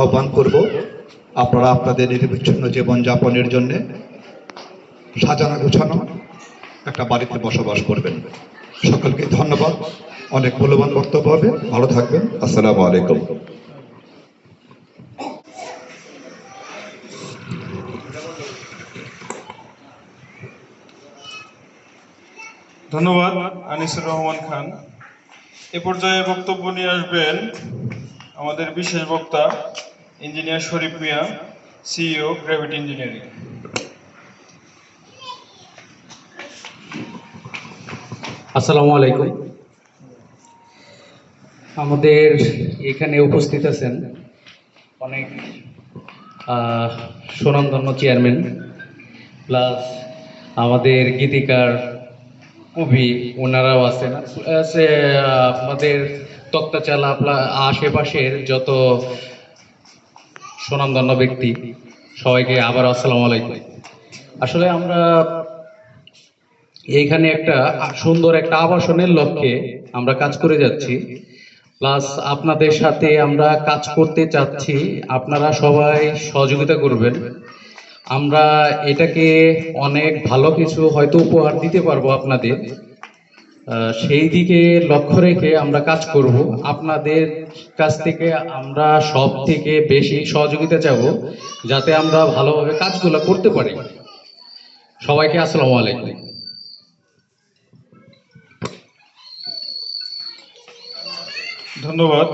আহ্বান করব আপনারা আপনাদের নিরবিচ্ছিন্ন জীবনযাপনের জন্যে সাজানো গোছানো একটা বাড়িতে বসবাস করবেন। সকলকে ধন্যবাদ। অনেক মূল্যবান বক্তব্য হবে। ভালো থাকবেন। আসসালামু আলাইকুম। ধন্যবাদ, আনিসুর রহমান খান। এ পর্যায়ে বক্তব্য নিয়ে আসবেন আমাদের বিশেষ বক্তা, engineer Sharif Mia, CEO Gravity Engineering. আসসালামু আলাইকুম। আমাদের এখানে উপস্থিত আছেন অনেক সুনামধন্য চেয়ারম্যান, প্লাস আমাদের গীতিকার কবি, ওনারাও আছেন। আমাদের তক্তাচালা আশেপাশের যত সুনামধন্য ব্যক্তি, সবাইকে আবার আসসালামু আলাইকুম। আসলে আমরা এইখানে একটা সুন্দর একটা আবাসনের লক্ষ্যে আমরা কাজ করে যাচ্ছি। প্লাস আপনাদের সাথে আমরা কাজ করতে চাচ্ছি। আপনারা সবাই সহযোগিতা করবেন। আমরা এটাকে অনেক ভালো কিছু হয়তো উপহার দিতে পারব আপনাদের। সেই দিকে লক্ষ্য রেখে আমরা কাজ করব। আপনাদের কাছ থেকে আমরা সব থেকে বেশি সহযোগিতা চাব যাতে আমরা ভালোভাবে কাজগুলো করতে পারি। সবাইকে আসসালামু আলাইকুম। ধন্যবাদ,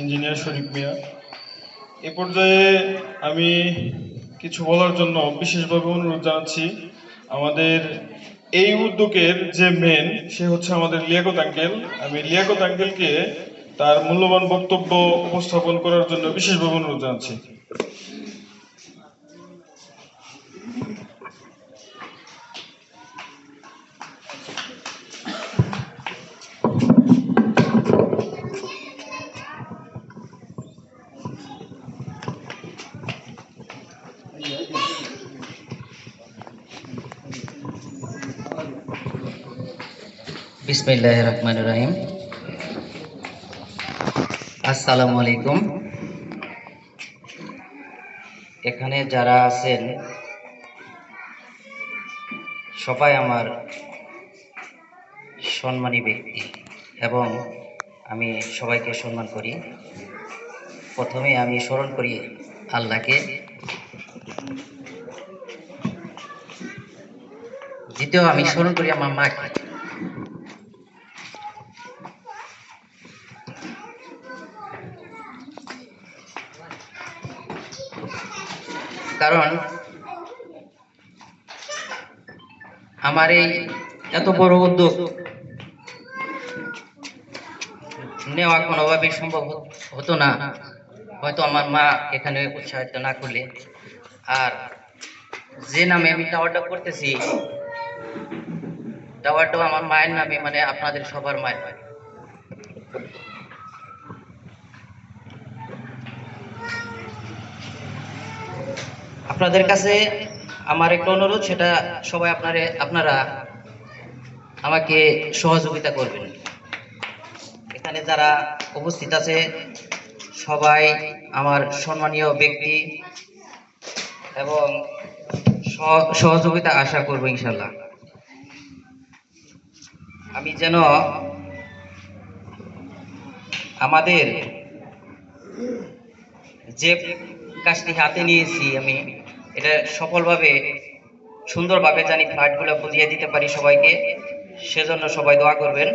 ইঞ্জিনিয়ার শরীফ মিয়া। এ পর্যায়ে আমি কিছু বলার জন্য বিশেষভাবে অনুরোধ জানাচ্ছি। আমাদের এই উদ্যোগের যে মেন সে হচ্ছে আমাদের লিয়াকত আঙ্কেল আমি লিয়াকত আঙ্কেলকে তার মূল্যবান বক্তব্য উপস্থাপন করার জন্য বিশেষভাবে অনুরোধ জানাচ্ছি। বিসমিল্লাহ রহমান রহিম আসসালামু আলাইকুম এখানে যারা আছেন, সবাই আমার সম্মানী ব্যক্তি এবং আমি সবাইকে সম্মান করি। প্রথমে আমি স্মরণ করি আল্লাহকে। দ্বিতীয় আমি স্মরণ করি আমার মাকে। কারণ আমার এই এত বড় উদ্যোগ নেওয়া কোনোভাবেই সম্ভব হতো না। হয়তো আমার মা এখানে উৎসাহিত না করলে। আর যে নামে আমি টাওয়ারটা করতেছি টাওয়ারটাও আমার মায়ের নামে মানে আপনাদের সবার মায়ের আপনাদের কাছে আমার একটা অনুরোধ, সেটা সবাই আপনারে, আপনারা আমাকে সহযোগিতা করবেন। এখানে যারা উপস্থিত আছে, সবাই আমার সম্মানীয় ব্যক্তি এবং সহ- সহযোগিতা আশা করব ইনশাল্লাহ আমি যেন আমাদের যে কাজটি হাতে নিয়েছি আমি এটা সফলভাবে, সুন্দরভাবে জানি ফ্লাইটগুলো বুঝিয়ে দিতে পারি সবাইকে। সেজন্য সবাই দোয়া করবেন।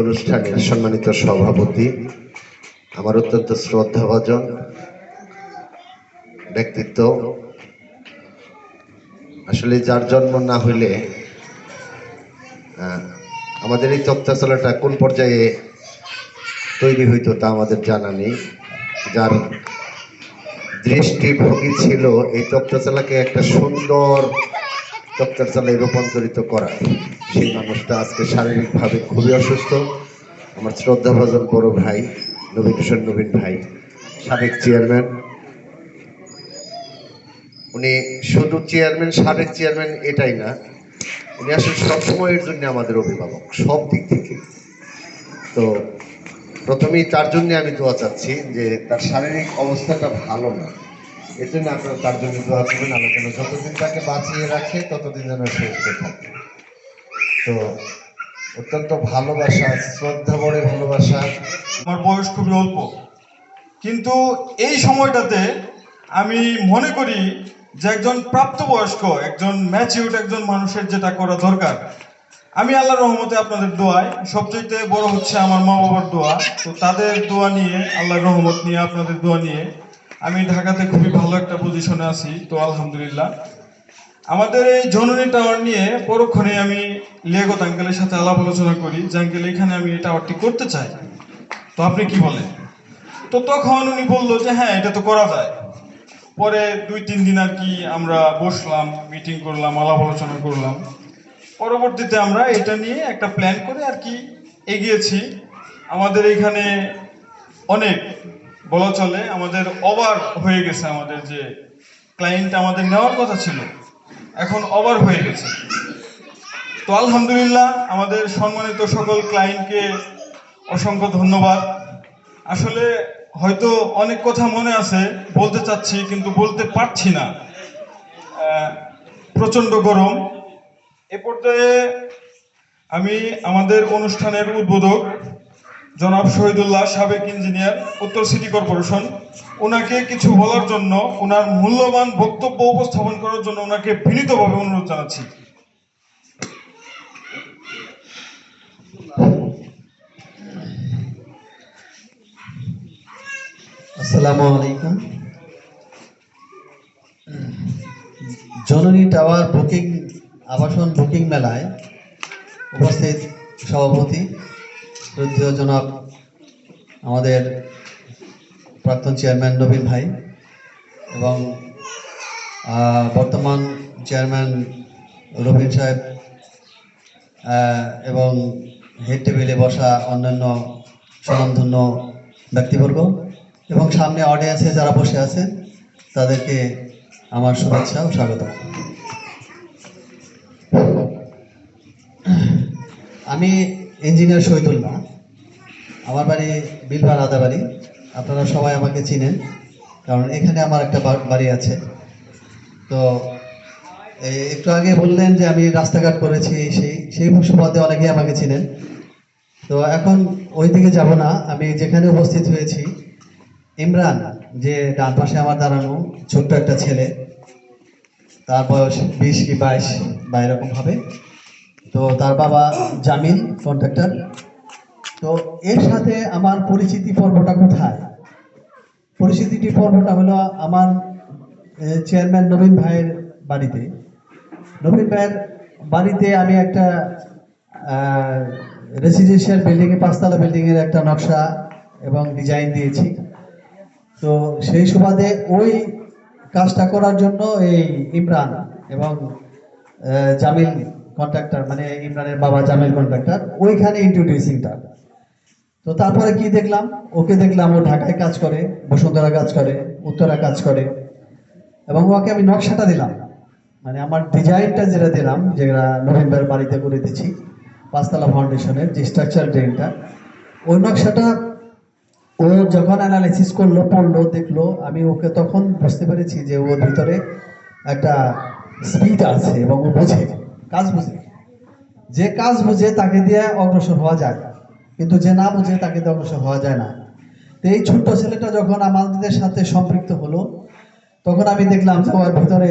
অনুষ্ঠানের সম্মানিত সভাপতি, আমার অত্যন্ত শ্রদ্ধাভাজন ব্যক্তিত্ব। আসলে যার জন্ম না হইলে আমাদের এই তক্তাশালাটা কোন পর্যায়ে তৈরি হইতো তা আমাদের জানা নেই। যার দৃষ্টিভঙ্গি ছিল, এই তক্তাশালাকে একটা সুন্দর তক্তাশালায় রূপান্তরিত করা। সেই মানুষটা আজকে শারীরিকভাবে খুবই অসুস্থ। আমার শ্রদ্ধাভাজন বড় ভাই নবীন হোসেন নবীন ভাই, সাবেক চেয়ারম্যান। উনি শুধু চেয়ারম্যান, সাবেক চেয়ারম্যান এটাই না, উনি আসলে সবসময়ের জন্য আমাদের অভিভাবক, সব দিক থেকে। তো প্রথমেই তার জন্য আমি দোয়া চাচ্ছি যে তার শারীরিক অবস্থাটা ভালো না। এর জন্য আপনারা তার জন্য দোয়া করবেন। আল্লাহ যেন যতদিন তাকে বাঁচিয়ে রাখে, ততদিন যেন সুস্থ থাকে। তো অত্যন্ত ভালোবাসা শ্রদ্ধা বড় ভালোবাসা। আমার বয়স খুবই অল্প। কিন্তু এই সময়টাতে আমি মনে করি যে একজন প্রাপ্তবয়স্ক, একজন ম্যাচিউড একজন মানুষের যেটা করা দরকার আমি আল্লাহর রহমতে আপনাদের দোয়ায় সবচেয়ে বড় হচ্ছে আমার মা বাবার দোয়া। তো তাদের দোয়া নিয়ে, আল্লাহর রহমত নিয়ে আপনাদের দোয়া নিয়ে আমি ঢাকাতে খুবই ভালো একটা পজিশনে আছি, তো আলহামদুলিল্লাহ। আমাদের এই জননী টাওয়ার নিয়ে পরক্ষণে আমি লিয়াগত আঙ্কেলের সাথে আলাপ আলোচনা করি যে আঙ্কেল এখানে আমি এই টাওয়ারটি করতে চাই। তো আপনি কি বলেন? তো তখন উনি বলল যে হ্যাঁ এটা তো করা যায়। পরে দুই তিন দিন আর কি আমরা বসলাম মিটিং করলাম, আলাপ আলোচনা করলাম। পরবর্তীতে আমরা এটা নিয়ে একটা প্ল্যান করে আর কি এগিয়েছি। আমাদের এখানে অনেক বলা চলে, আমাদের ওভার হয়ে গেছে আমাদের যে ক্লায়েন্ট আমাদের নেওয়ার কথা ছিল, এখন ওভার হয়ে গেছে। তো আলহামদুলিল্লাহ, আমাদের সম্মানিত সকল ক্লায়েন্টকে অসংখ্য ধন্যবাদ। আসলে হয়তো অনেক কথা মনে আছে, বলতে চাচ্ছি কিন্তু বলতে পারছি না। প্রচণ্ড গরম। এ পর্যায়ে আমি আমাদের অনুষ্ঠানের উদ্বোধক জনাব শহীদুল্লাহ সাবেক ইঞ্জিনিয়ার, উত্তর সিটি কর্পোরেশন। ওনাকে কিছু বলার জন্য ওনার মূল্যবান বক্তব্য উপস্থাপন করার জন্য ওনাকে বিনীতভাবে অনুরোধ জানাচ্ছি। আসসালামু আলাইকুম। জননী টাওয়ার বুকিং আবাসন বুকিং মেলায় উপস্থিত সভাপতি, শ্রদ্ধেয় জনাব আমাদের প্রাক্তন চেয়ারম্যান নবীন ভাই এবং বর্তমান চেয়ারম্যান রবীন সাহেব এবং হেড টেবিলে বসা অন্যান্য স্বনামধন্য ব্যক্তিবর্গ এবং সামনে অডিয়েন্সে যারা বসে আছেন, তাদেরকে আমার শুভেচ্ছা ও স্বাগত। আমি ইঞ্জিনিয়ার শহীদুল্লাহ আমার বাড়ি বিলবার আদাবাড়ি। আপনারা সবাই আমাকে চিনেন, কারণ এখানে আমার একটা বাড়ি আছে। তো একটু আগে বললেন যে আমি রাস্তাঘাট করেছি, সেই সেই সুবাদে অনেকেই আমাকে চিনেন। তো এখন ওই দিকে যাব না। আমি যেখানে উপস্থিত হয়েছি, ইমরান, যে ডান পাশে আমার দাঁড়ানো ছোট্ট একটা ছেলে তার বয়স বিশ কি বাইশ বা এরকম হবে। তো তার বাবা জামিল কন্ট্রাক্টর। তো এর সাথে আমার পরিচিতি পর্বটা কোথায়? পরিচিতিটি পর্বটা হলো আমার চেয়ারম্যান নবীন ভাইয়ের বাড়িতে। নবীন ভাইয়ের বাড়িতে আমি একটা রেসিডেন্সিয়াল বিল্ডিংয়ে পাঁচতলা বিল্ডিংয়ের একটা নকশা এবং ডিজাইন দিয়েছি। তো সেই সুবাদে ওই কাজটা করার জন্য এই ইমরান এবং জামিল কন্ট্রাক্টর মানে ইমরানের বাবা জামিল কন্ট্রাক্টর ওইখানে ইন্ট্রোডিউসিংটা তো তারপরে কি দেখলাম? ওকে দেখলাম ও ঢাকায় কাজ করে, বসুন্ধরা কাজ করে, উত্তরা কাজ করে এবং ওকে আমি নকশাটা দিলাম। মানে আমার ডিজাইনটা যেটা দিলাম, যেটা নভেম্বর বাড়িতে করে দিচ্ছি, পাঁচতলা ফাউন্ডেশনের যে স্ট্রাকচার ড্রেনটা ওই নকশাটা ও যখন অ্যানালাইসিস করল, পড়ল, দেখল, আমি ওকে তখন বুঝতে পেরেছি যে ওর ভিতরে একটা স্পিড আছে এবং ও বোঝে, কাজ বুঝে। যে কাজ বুঝে তাকে দিয়ে অগ্রসর হওয়া যায়, কিন্তু যে না বুঝে তাকে দিয়ে অগ্রসর হওয়া যায় না। তো এই ছোট্ট ছেলেটা যখন আমাদের সাথে সম্পৃক্ত হলো, তখন আমি দেখলাম যে ওর ভিতরে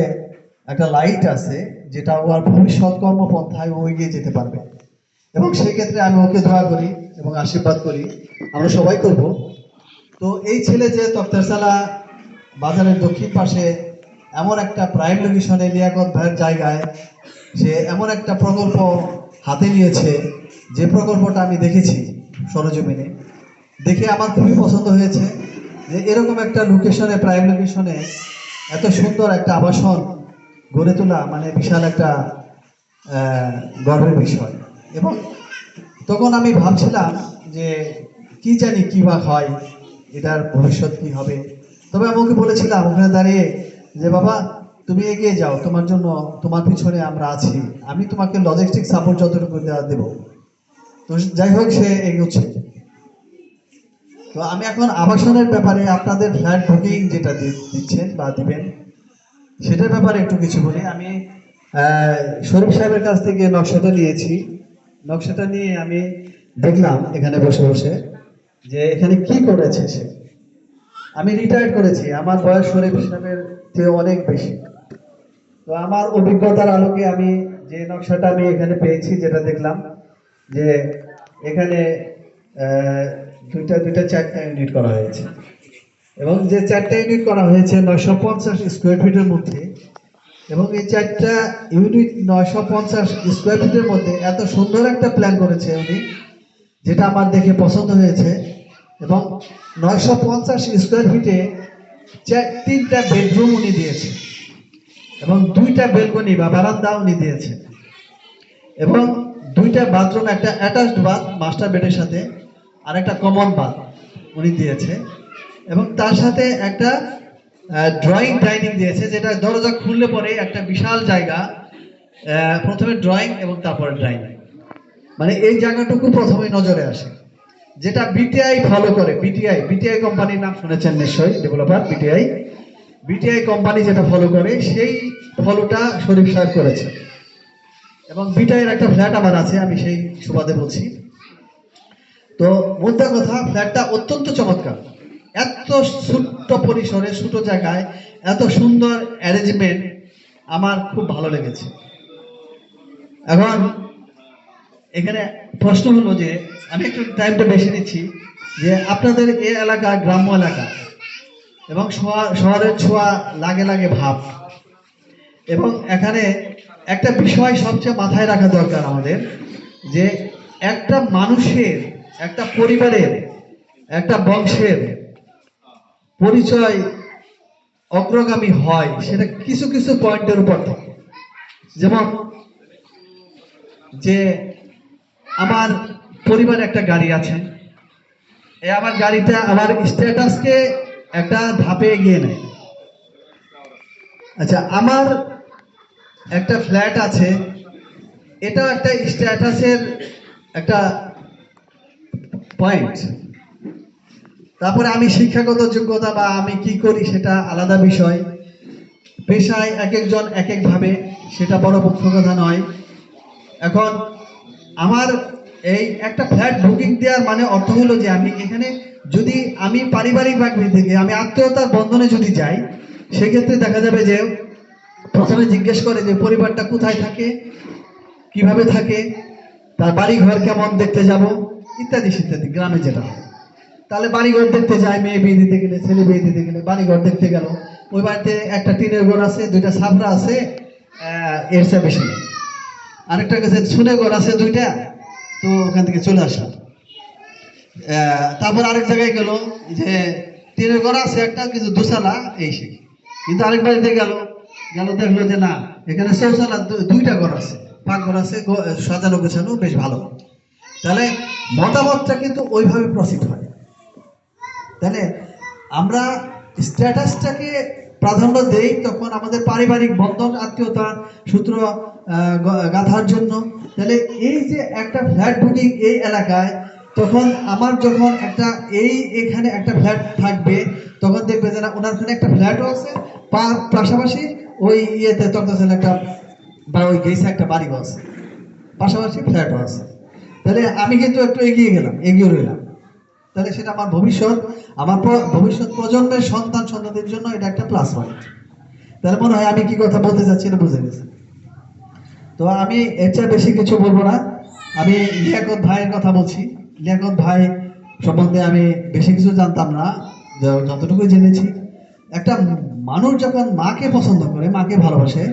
একটা লাইট আছে, যেটা ওর ভবিষ্যৎ কর্মপন্থায় ও এগিয়ে যেতে পারবে। এবং সেই ক্ষেত্রে আমি ওকে দোয়া করি এবং আশীর্বাদ করি। আমরা সবাই করব। তো এই ছেলে যে তক্তারসালা বাজারের দক্ষিণ পাশে এমন একটা প্রাইম লোকেশনে লিয়াকত ভাইয়ের জায়গায় সে এমন একটা প্রকল্প হাতে নিয়েছে, যে প্রকল্পটা আমি দেখেছি সরজমিনে। দেখে আমার খুবই পছন্দ হয়েছে যে এরকম একটা লোকেশনে প্রাইম লোকেশনে এত সুন্দর একটা আবাসন গড়ে তোলা মানে বিশাল একটা গর্বের বিষয়। এবং তখন আমি ভাবছিলাম যে কি জানি কী বা হয়। এটার ভবিষ্যৎ কি হবে? তবে আমাকে বলেছিলাম ওখানে দাঁড়িয়ে যে, বাবা, তুমি এগিয়ে যাও, তোমার জন্য, তোমার পিছনে আমরা আছি। আমি তোমাকে লজিস্টিক সাপোর্ট যতটুকু দেওয়া দেবো। তো যাই হোক, সে এগোচ্ছে। তো আমি এখন আবাসনের ব্যাপারে আপনাদের ফ্ল্যাট বুকিং যেটা দিচ্ছেন বা দিবেন, সেটার ব্যাপারে একটু কিছু বলি। আমি শরীফ সাহেবের কাছ থেকে নকশাটা নিয়েছি। নকশাটা নিয়ে আমি দেখলাম এখানে বসে বসে। যে এখানে কি করেছে সে? আমি রিটায়ার্ড করেছি, আমার বয়স শরীফ সাহেবের চেয়ে অনেক বেশি। তো আমার অভিজ্ঞতার আলোকে আমি যে নকশাটা আমি এখানে পেয়েছি, যেটা দেখলাম, যে এখানে দুইটা দুইটা চারটা ইউনিট করা হয়েছে। এবং যে চারটা ইউনিট করা হয়েছে নয়শো পঞ্চাশ স্কোয়ার ফিটের মধ্যে, এবং এই চারটা ইউনিট নয়শো পঞ্চাশ স্কোয়ার ফিটের মধ্যে এত সুন্দর একটা প্ল্যান করেছে উনি যেটা আমার দেখে পছন্দ হয়েছে, এবং নয়শো পঞ্চাশ স্কোয়ার ফিটে তিনটা বেডরুম উনি দিয়েছে এবং দুইটা বেলকনি বা বারান্দা উনি দিয়েছে এবং দুইটা বাথরুম একটা অ্যাটাচড বাথ মাস্টার বেডের সাথে আর একটা কমন বাথ উনি দিয়েছে, এবং তার সাথে একটা ড্রয়িং ডাইনিং দিয়েছে, যেটা দরজা খুললে পরে একটা বিশাল জায়গা প্রথমে ড্রয়িং এবং তারপরে ডাইনিং মানে এই জায়গাটুকু প্রথমে নজরে আসে। যেটা বিটিআই ফলো করে বিটিআই বিটিআই কোম্পানির নাম শুনেছেন নিশ্চয়ই ডেভেলপার বিটিআই বিটিআই কোম্পানি যেটা ফলো করে, সেই ফলোটা শরীফ সাহেব করেছে। এবং বিটিআইয়ের একটা ফ্ল্যাট আমার আছে, আমি সেই সুবাদে বলছি। তো মোদ্দা কথা ফ্ল্যাটটা অত্যন্ত চমৎকার। এত ছোট্ট পরিসরে, ছোট জায়গায়, এত সুন্দর অ্যারেঞ্জমেন্ট আমার খুব ভালো লেগেছে। এখন এখানে প্রশ্ন হলো যে, আমি একটু টাইমটা বেশি নিচ্ছি, যে আপনাদের এ এলাকা গ্রাম্য এলাকা এবং শহর- শহরের ছোঁয়া লাগে লাগে ভাব। এবং এখানে একটা বিষয় সবচেয়ে মাথায় রাখা দরকার আমাদের, যে একটা মানুষের, একটা পরিবারের, একটা বংশের পরিচয় অগ্রগামী হয়, সেটা কিছু কিছু পয়েন্টের উপর থাকে। যেমন যে আমার পরিবার একটা গাড়ি আছে। এই আমার গাড়িটা আমার স্ট্যাটাসকে একটা ধাপে এগিয়ে নেয়। আচ্ছা আমার একটা ফ্ল্যাট আছে। এটাও একটা স্ট্যাটাসের একটা পয়েন্ট। তারপরে আমি শিক্ষাগত যোগ্যতা বা আমি কি করি সেটা আলাদা বিষয়। পেশায় এক একজন এক একভাবে সেটা বড় মুখ্য কথা নয়। এখন আমার এই একটা ফ্ল্যাট বুকিং দেওয়ার মানে অর্থ হলো যে আমি এখানে যদি আমি পারিবারিক বাগরি থেকে আমি আত্মীয়তার বন্ধনে যদি যাই, সেক্ষেত্রে দেখা যাবে যে প্রথমে জিজ্ঞেস করে যে পরিবারটা কোথায় থাকে, কীভাবে থাকে, তার বাড়ি ঘর কেমন দেখতে যাব, ইত্যাদি ইত্যাদি গ্রামে যেটা হয়। তাহলে বাড়িঘর দেখতে যায়, মেয়ে বিয়ে দিতে গেলে, ছেলে বিয়ে দিতে গেলে বাড়িঘর দেখতে গেল। ওই বাড়িতে একটা টিনের ঘর আছে, দুইটা সাবরা আছে এর চেয়ে বেশি আরেকটা শুনে ঘর আছে দুইটা, তো ওখান থেকে চলে আসলাম। তারপর আরেক জায়গায় গেল যে টিনের ঘর আছে একটা, কিছু দুসালা, এই সেই কিন্তু আরেক বাড়িতে গেল গেল দেখল যে না, এখানে দু- দুইটা ঘর আছে। পাকঘর আছে গ- সাজানো গোছানো বেশ ভালো। তাহলে মতামতটা কিন্তু ওইভাবে প্রসিড হয়। তাহলে আমরা স্ট্যাটাসটাকে প্রাধান্য দেই তখন আমাদের পারিবারিক বন্ধন, আত্মীয়তা, সূত্র গাঁথার জন্য। তাহলে এই যে একটা ফ্ল্যাট বুকিং এই এলাকায়, তখন আমার যখন একটা এই এখানে একটা ফ্ল্যাট থাকবে, তখন দেখবে যে না, ওনার ওখানে একটা ফ্ল্যাটও আছে পাশাপাশি ওই ইয়েতে তখন একটা, বা ওই গেছে একটা বাড়িও আছে, পাশাপাশি ফ্ল্যাটও আছে। তাহলে আমি কিন্তু একটু এগিয়ে গেলাম, এগিয়ে রইলাম। তাহলে সেটা আমার ভবিষ্যৎ আমার ভবিষ্যৎ প্রজন্মের সন্তান সন্ততির জন্য এটা একটা প্লাস পয়েন্ট তাহলে মনে হয় আমি কি কথা বলতে চাচ্ছি এটা বুঝে গেছি। তো আমি এর চেয়ে বেশি কিছু বলব না। আমি লিয়াকত ভাইয়ের কথা বলছি। লিয়াকত ভাই সম্বন্ধে আমি বেশি কিছু জানতাম না যতটুকু জেনেছি। একটা মানুষ যখন মাকে পছন্দ করে, মাকে ভালোবাসে,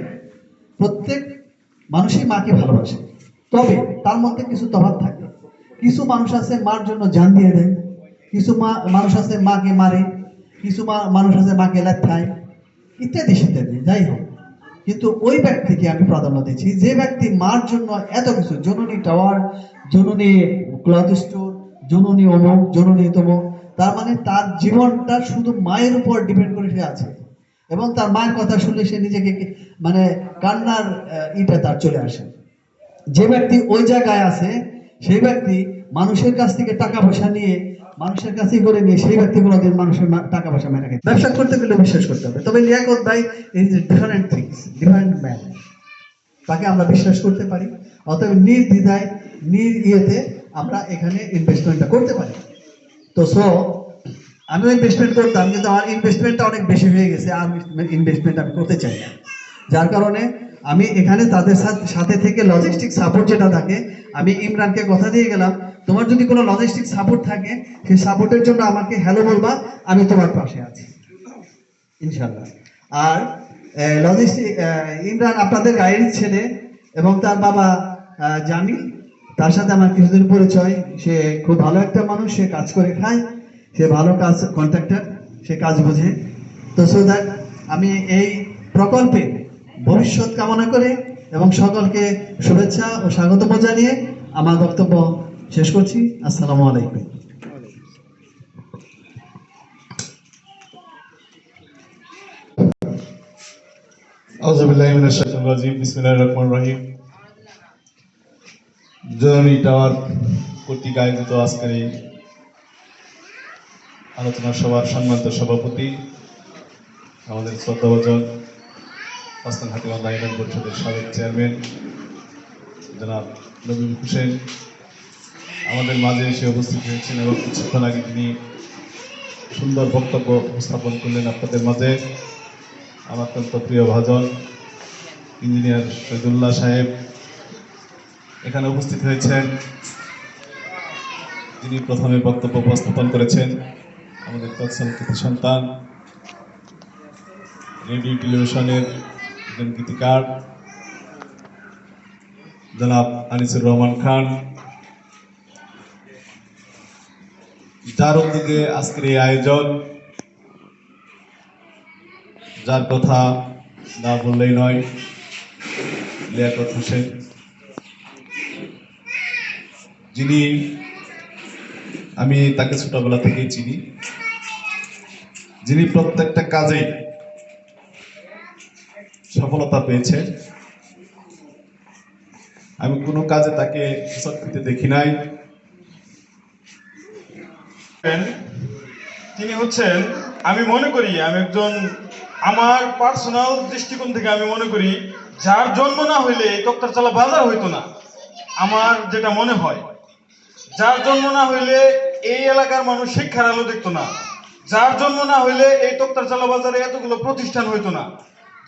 প্রত্যেক মানুষই মাকে ভালোবাসে। তবে তার মধ্যে কিছু তফাৎ থাকে। কিছু মানুষ আছে মার জন্য জান দিয়ে দেয়। কিছু মা, মানুষ আছে মাকে মারে, কিছু মানুষ আছে মাকে লেথায়, ইত্যাদি ইত্যাদি, যাই হোক। কিন্তু ওই ব্যক্তিকে আমি প্রাধান্য দিচ্ছি, যে ব্যক্তি মার জন্য এত কিছু, জননী টাওয়ার, জননী ক্লথ স্টোর জননী অমুক জননী তার মানে তার জীবনটা শুধু মায়ের উপর ডিপেন্ড করে সে আছে। এবং তার মায়ের কথা শুনলে সে নিজেকে মানে কান্নার ইটা তার চলে আসে। যে ব্যক্তি ওই জায়গায় আছে, সেই ব্যক্তি মানুষের কাছ থেকে টাকা পয়সা নিয়ে মানুষের কাছে করে নিয়ে সেই ব্যক্তি কোনোদিন মানুষের টাকা পয়সা মেনে খায় ব্যবসা করতে গেলে বিশ্বাস করতে হবে। তবে লিয়াকত ভাই is different things different man তাকে আমরা বিশ্বাস করতে পারি অতএব নির্দ্বিধায় নির ইয়েতে আমরা এখানে ইনভেস্টমেন্টটা করতে পারি। তো সো আমিও ইনভেস্টমেন্ট করতাম কিন্তু আমার ইনভেস্টমেন্টটা অনেক বেশি হয়ে গেছে আর ইনভেস্টমেন্ট আমি করতে চাই না। যার কারণে আমি এখানে তাদের সাথে সাথে থেকে লজিস্টিক সাপোর্ট যেটা থাকে আমি ইমরানকে কথা দিয়ে গেলাম তোমার যদি কোনো লজিস্টিক সাপোর্ট থাকে, সেই সাপোর্টের জন্য আমাকে হ্যালো বলবা, আমি তোমার পাশে আছি। ইনশাল্লাহ আর লজিস্টিক ইমরান আপনাদের গাড়ির ছেলে এবং তার বাবা জামিল তার সাথে আমার কিছুদিন পরিচয়। সে খুব ভালো একটা মানুষ, সে কাজ করে খায়। সে ভালো কাজ কন্ট্রাক্টর সে কাজ বোঝে। তো সো দ্যাট আমি এই প্রকল্পে ভবিষ্যৎ কামনা করে এবং সকলকে শুভেচ্ছা ও স্বাগত জানিয়ে আমার বক্তব্য শেষ করছি। আসসালামু আলাইকুম। জননী টাওয়ার কর্তৃক আয়োজিত আজকের আলোচনা সভার সম্মানিত সভাপতি, আমাদের শ্রদ্ধাভাজন হাসান হাতিমাল্লাহ ইউনিয়ন পরিষদের সাবেক চেয়ারম্যান, জনাব নবীন হোসেন আমাদের মাঝে এসে উপস্থিত হয়েছেন এবং কিছুক্ষণ আগে তিনি সুন্দর বক্তব্য উপস্থাপন করলেন আপনাদের মাঝে। আমার অত্যন্ত প্রিয় ভাজন, ইঞ্জিনিয়ার শহীদুল্লাহ সাহেব এখানে উপস্থিত হয়েছেন। তিনি প্রথমে বক্তব্য উপস্থাপন করেছেন আমাদের তৎসল কৃতি সন্তান, রেডিও টেলিভিশনের একজন গীতিকার, জনাব আনিসুর রহমান খান। যার উদ্যোগে আজকের এই আয়োজন। যার কথা না বললেই নয়, লিয়াকত হোসেন। যিনি আমি তাকে ছোটবেলা থেকেই চিনি। যিনি প্রত্যেকটা কাজে সফলতা পেয়েছে আমি কোনো কাজে তাকে দেখি নাই। তিনি হচ্ছেন, আমি মনে করি, আমি একজন, আমার পার্সোনাল দৃষ্টিকোণ থেকে আমি মনে করি, যার জন্ম না হইলে এই তক্তারচালা বাজার হইতো না, আমার যেটা মনে হয়। যার জন্ম না হইলে এই এলাকার মানুষ শিক্ষার আলো দেখতো না, যার জন্ম না হইলে এই তক্তারচালা বাজারে এতগুলো প্রতিষ্ঠান হইতো না,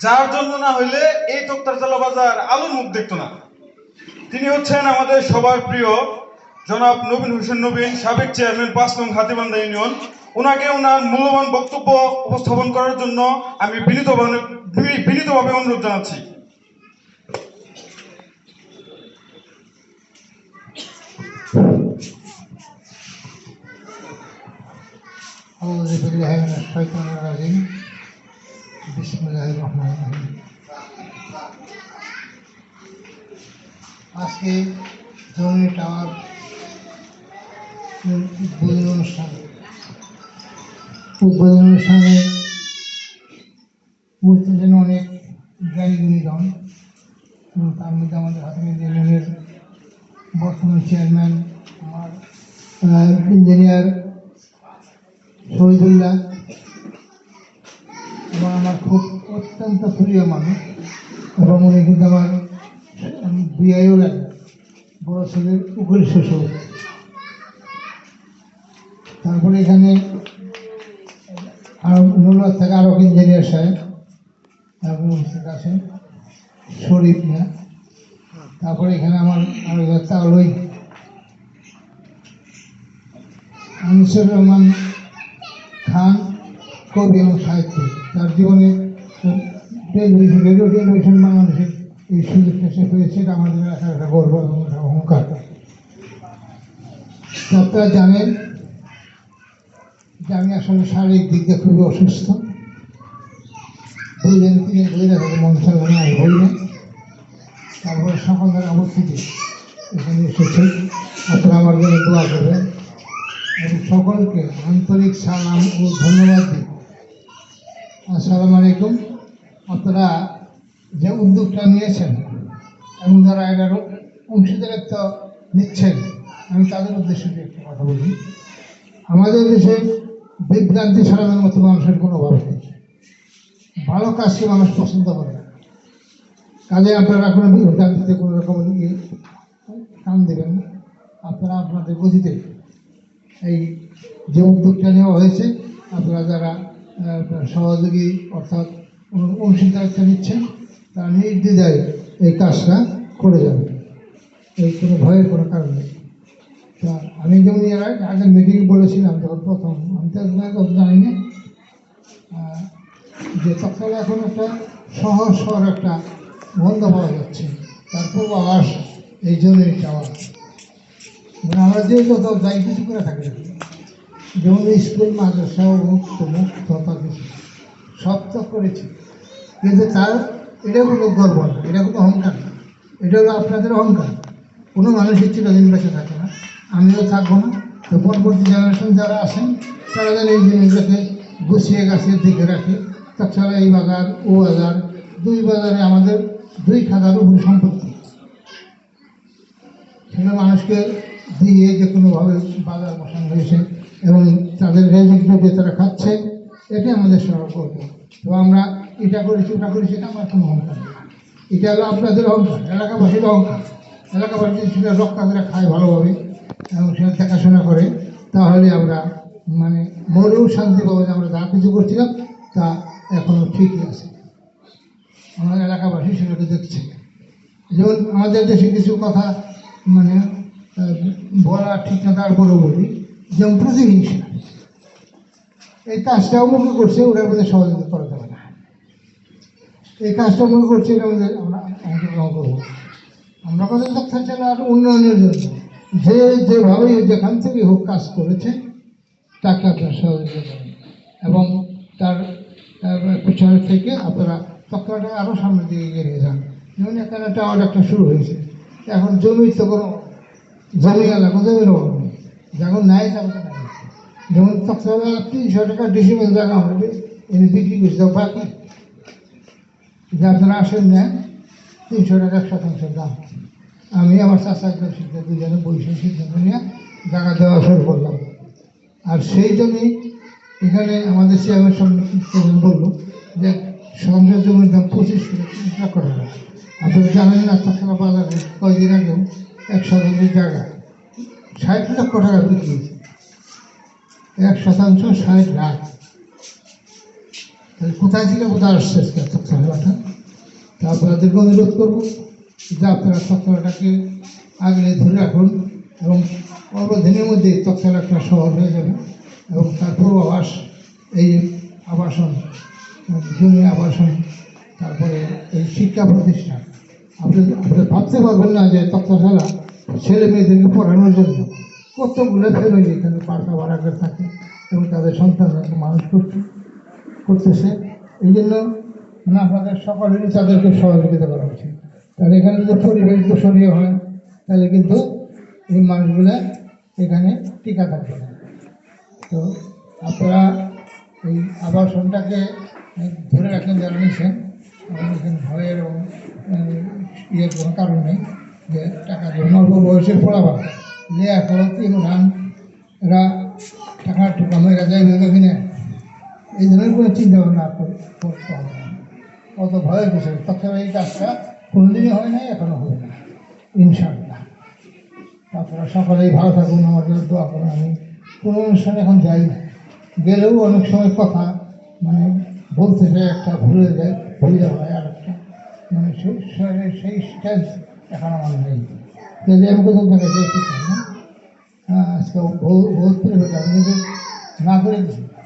যার জন্ম না হইলে এই তক্তারচালা বাজার আলোর মুখ দেখতো না। তিনি হচ্ছেন আমাদের সবার প্রিয় জনাব নবীন হোসেন নবীন সাবেক চেয়ারম্যান পাঁচ নং হাতিবান্ধা ইউনিয়ন ওনাকে ওনার মূল্যবান বক্তব্য উপস্থাপন করার জন্য আমি বিনীতভাবে বিনীতভাবে অনুরোধ জানাচ্ছি أعوذ بالله من الشيطان الرجيم بسم الله الرحمن الرحيم আজকে জরুরি টাওয়ার উদ্বোধন অনুষ্ঠান। উদ্বোধন অনুষ্ঠানে উপস্থিত ছিলেন অনেক জ্ঞানী গুণীজন এবং তার মধ্যে আমাদের হাতিমি ইউনিয়নের বর্তমান চেয়ারম্যান আমার ইঞ্জিনিয়ার শহীদুল্লাহ এবং আমার খুব অত্যন্ত প্রিয় মানুষ এবং উনি কিন্তু আমার বিয়েও লাগে বড় ছেলের উকিল শ্বশুর তারপরে এখানে আরও নুরুল্লাহ থেকে আরও ইঞ্জিনিয়ার সাহেব, তারপরে আছেন শরীফ মিয়া তারপরে এখানে আমার আরও একটা হলোই আনিসুর রহমান খান, কবি এবং সাহিত্যিক। তার জীবনে টেলিভিশন, রেডিও, টেলিভিশন বাংলাদেশের এই সুযোগটা সে পেয়েছে, এটা আমাদের একটা গর্ব এবং অহংকার। আপনারা জানেন যে আমি আসলে শারীরিক দিক দিয়ে খুবই অসুস্থ। দিন, তিন ধরে তাদের মন চলবে না আমি বলি না। তারপরে সকলের অবস্থিতি এখানে এসেছে। আপনারা আমার জন্য দোয়া করবেন। এবং সকলকে আন্তরিক সালাম ও ধন্যবাদ দিই আসসালামু আলাইকুম। আপনারা যে উদ্যোগটা নিয়েছেন, এবং যারা এটার অংশীদারিত্ব নিচ্ছেন, আমি তাদের উদ্দেশ্যে একটা কথা বলি। আমাদের দেশে বিভ্রান্তি ছড়ানোর মতো মানুষের কোনো অভাব নেই। ভালো কাজকে মানুষ পছন্দ করে। না কাজে আপনারা কোনো বিভ্রান্তিতে কোনো রকম কান দেবেন না। আপনারা আপনাদের গতিতে এই যে উদ্যোগটা নেওয়া হয়েছে, আপনারা যারা সহযোগী অর্থাৎ অংশীদারিত্ব নিচ্ছেন, তারা নির্দ্বিধায় এই কাজটা করে যাবে এই কোনো ভয়ের কোনো কারণ নেই। আমি যেমন আগে মিটিংয়ে বলেছিলাম যখন প্রথম, আমি তো জানি না যে তখন এখন একটা সহজ সহর একটা বন্ধ পাওয়া যাচ্ছে তারপর আওয়াজ এই জন্যই চাওয়া। মানে আমরা যে যত যাই কিছু করে থাকি যেমন স্কুল, মাদ্রাসা মুক্ত মুক্ত কিছু সব তো করেছি। কিন্তু তার, এটা কোনো গর্ব না, এটা কোনো অহংকার না, এটা হলো আপনাদের অহংকার। কোনো মানুষের চিরদিন বেঁচে থাকে না। আমিও থাকব না। তো পরবর্তী জেনারেশন যারা আসেন তারা যেন এই জিনিসগুলোকে গুছিয়ে গাছিয়ে দেখে রাখে। তাছাড়া এই বাজার, ও বাজার, দুই বাজারে আমাদের দুই খাতার উপর সম্পত্তি সেটা মানুষকে দিয়ে যে কোনোভাবে বাজার বসানো হয়েছে এবং তাদের রেজিক দ্রব্য তারা খাচ্ছে, এটাই আমাদের সরকার করবে তো আমরা এটা করেছি, ওটা করেছি, এটা আমার কোনো অহংকার এটা হলো আপনাদের অহংকার, এলাকাবাসীর অহংকার। এলাকাবাসী সেটা রক্ষা করে খায় ভালোভাবে। এবং সেটা দেখাশোনা করে, তাহলে আমরা মানে মনেও শান্তি পাবো যে আমরা যা কিছু করছিলাম, তা এখনও ঠিকই আছে। আমার এলাকাবাসী সেটাকে দেখছে। যেমন আমাদের দেশে কিছু কথা মানে বলা ঠিক না, তারপরেও বলি। যেমন প্রতিহিংসা। এই কাজটা অমুকে করছে, ওটার মধ্যে সহযোগিতা করা যাবে না। এই কাজটা অমুকে করছে, এটা আমাদের, আমরা অংশগ্রহণ করব আমরা কথা থাকতে চাই আর উন্নয়নের জন্য। যে যেভাবে যেখান থেকে হোক কাজ করেছে আপনারা সহযোগিতা করেন এবং তার পিছনে থেকে আপনারা তৎকালটা আরও সামনের দিকে এগিয়ে নিয়ে যান। যেমন এখানে টাওয়ার একটা শুরু হয়েছে। এখন জমি তো কোনো, জমি এলাকা জমির অভাব নেই। যখন নাই তখন যেমন তৎকালে তিনশো টাকা ডিসিমেল জায়গা হবে, এনে বিক্রি করছে বাকি যে আপনারা আসেন না, তিনশো টাকা শতাংশ দাম। আমি আমার চাষা একজন সিদ্ধান্ত দুজনে বৈশে সিদ্ধান্ত নিয়ে জায়গা দেওয়া শুরু করলাম। আর সেই জন্যই এখানে আমাদের চেয়ারম্যান সম্মেলন বলল যে সঞ্জয় জমির দাম পঁচিশ লক্ষ টাকা আপনারা জানেন না তাছাড়া বাজারে কয়েকদিন আগেও এক শতাংশের জায়গা ষাট লক্ষ টাকা বিক্রি হয়েছে। এক শতাংশ ষাট লাখ। তাহলে কোথায় থেকে কোথায় আসছে আজকে? তা আপনাদেরকে অনুরোধ করব। যে আপনারা তথ্যটাকে আগলে ধরে রাখুন এবং অল্প দিনের মধ্যে তথ্যটা একটা শহর হয়ে যাবে এবং তার পূর্বাভাস এই আবাসন, জমি আবাসন, তারপরে এই শিক্ষা প্রতিষ্ঠান। আপনি আপনি ভাবতে পারবেন না যে তত্ত্বশালা ছেলে মেয়েদেরকে পড়ানোর জন্য কতগুলো ফ্যামিলি এখানে পাড়া ভাড়া করে থাকে এবং তাদের সন্তানদেরকে মানুষ করছে, করতেছে। এই জন্য মানে আপনাদের সকলেরই তাদেরকে সহযোগিতা করা উচিত। তাহলে এখানে যদি পরিবেশ দূষণীয় হয়, তাহলে কিন্তু এই মানুষগুলো এখানে টিকা থাকবে না। তো আপনারা এই আবাসনটাকে ধরে রাখেন যারা আমার এখানে ভয়ের এবং ইয়ের কোনো কারণ নেই যে টাকা জন্য অল্প বয়সের পড়াবা লেয়া করো তিন রান এরা টাকা টুকা মেয়েরা যাইবে কিনে। এই ধরনের কোনো চিন্তা ভাবনা করতে হবে অত ভয়ের বিষয় তাছাড়া এই কাজটা কোনোদিনই হয় না এখনও হবে না। ইনশাআল্লাহ। আপনারা সকলেই ভালো থাকুন, আমার জন্য দোয়া করুন। আমি কোনো অনুষ্ঠানে এখন যাই না। গেলেও অনেক সময় কথা মানে বলতে চাই একটা ভুলে যায়, ভুলে হয় আর একটা মানে সেই সেই- স্ট্যান্স এখন আমার নেই। যদি আমি কোথাও যাইতে চাই না। হ্যাঁ আজকে বহুত করে হতো যদি না করে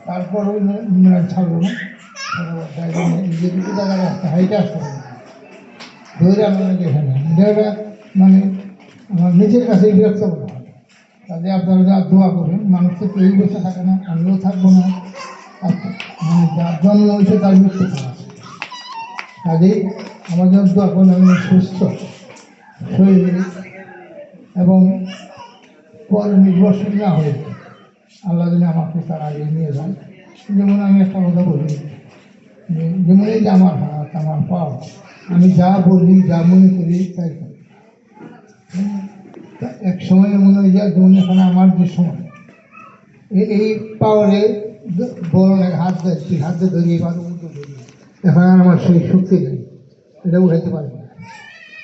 তারপর ছাড়বো না। যে দুটো জায়গায় রাস্তা হাইটে আসতে হবে। ধরে আমরা এখানে। এটা মানে আমার নিজের কাছেই বিরক্ত মনে হয়। কাজে আপনারা যা দোয়া করবেন, মানুষ তো কেউই বসে থাকে না, আমিও থাকব না। মানে যার জন্ম হয়েছে তার মৃত্যু করা কাজেই আমাদের দোয়া করুন, আমি সুস্থ, শরীরে এবং পর নির্ভরশীল না হয়ে আল্লাহ দিনে আমাকে তার আগে নিয়ে যান। যেমন আমি একটা কথা বলি, যে- যেমনই যে আমার হাত, আমার পাও আমি যা বলি, যা মনে করি, তাই করি। এক সময় মনে হয়ে যায় যেমন এখন আমার যে সময়? এই পাওয়ারে বড় হাত ধরছি হাতে ধরি ধরি এখন আর আমার সেই শক্তি নেই, এটা উঠাইতে পারি না।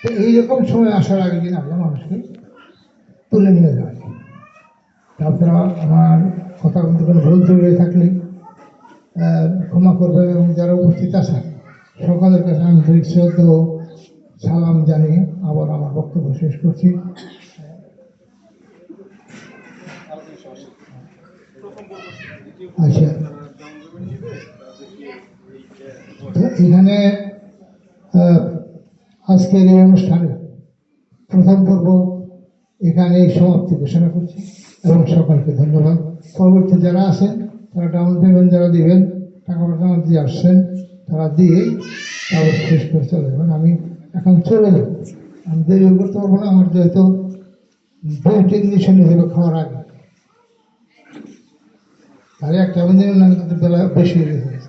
তো এইরকম সময় আসার আগে দিন আগে মানুষকে তুলে নিয়ে যায় তারপরে আমার কথা কোনো ভুল হয়ে থাকলে ক্ষমা করবেন এবং যারা উপস্থিত আছেন সকলের কাছে আন্তরিক শ্রদ্ধা সালাম জানিয়ে আবার আমার বক্তব্য শেষ করছি। আচ্ছা। এখানে আজকের এই অনুষ্ঠানে প্রথম পর্ব এখানেই সমাপ্তি ঘোষণা করছি এবং সকলকে ধন্যবাদ। পরবর্তী যারা আছেন, তারা ডাউন পেমেন্ট যারা দিবেন, টাকা পয়সা দিয়ে আসছেন তারা দিয়ে তারপর শেষ করে চলে যাবেন আমি এখন চলে যাব। আমি দেরি করতে পারব না, আমার যেহেতু ভোট ইংলিশন হলো খাওয়ার আগে। তাহলে একটা আমি আমি কিন্তু বেলা বেশি হয়ে গেছে।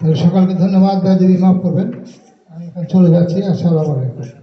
তাহলে সকালকে ধন্যবাদ দেবী মাফ করবেন। আমি এখন চলে যাচ্ছি। আর আসসালামু আলাইকুম।